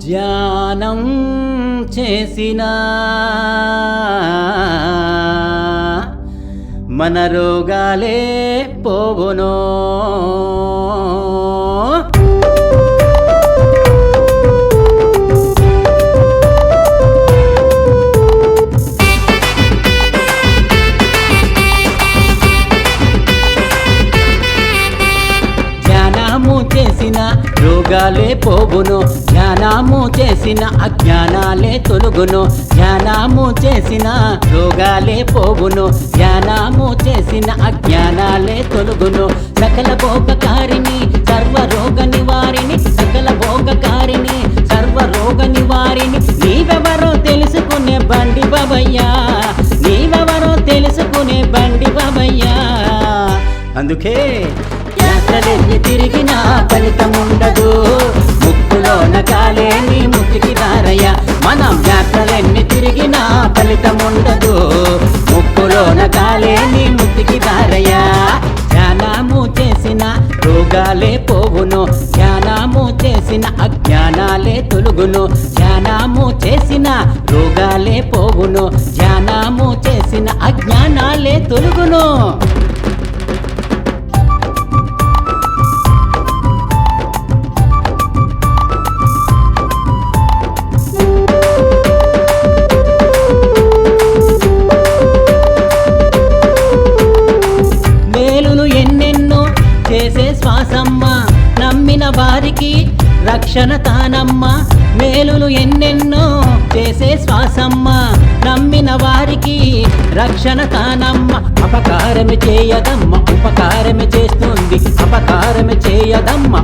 ధ్యానం చేసిన మన రోగాలే పోవునో. చేసిన రోగాలే పోగును ధ్యానము చేసిన అజ్ఞానాలే తొలుగును. ధ్యానము చేసిన రోగాలే పోగును ధ్యానము చేసిన అజ్ఞానాలే తొలుగును. సకల భోగకారిణి సర్వ రోగ నివారిణి సకల భోగకారిణి సర్వ రోగ నివారిణి. నీవెవరో తెలుసుకునే బండి బాబయ్యా నీవెవరో తెలుసుకునే బండి బాబయ్యా. అందుకే యాత్రలెన్ని తిరిగినా ఫలితం ఉండదు ముక్కులోన కాలే నీ ముక్తికి దారయ్య మనం యాత్రలెన్ని తిరిగినా ఫలితం ఉండదు ముక్కులోన కాలే నీ ముక్తికి దారయ్య ధ్యానము చేసిన రోగాలే పోవును. ధ్యానము చేసిన అజ్ఞానాలే తొలుగును. ధ్యానము చేసిన రోగాలే పోవును. ధ్యానము చేసిన అజ్ఞానాలే తొలుగును. విశ్వాసమ్మ శ్వాసమ్మ నమ్మిన వారికి రక్షణ తానమ్మ మేలులు ఎన్నెన్నో చేసే శ్వాసమ్మ నమ్మిన వారికి రక్షణ తానమ్మ అపకారమే చేయదమ్మ ఉపకారమే చేస్తుంది. అపకారమే చేయదమ్మ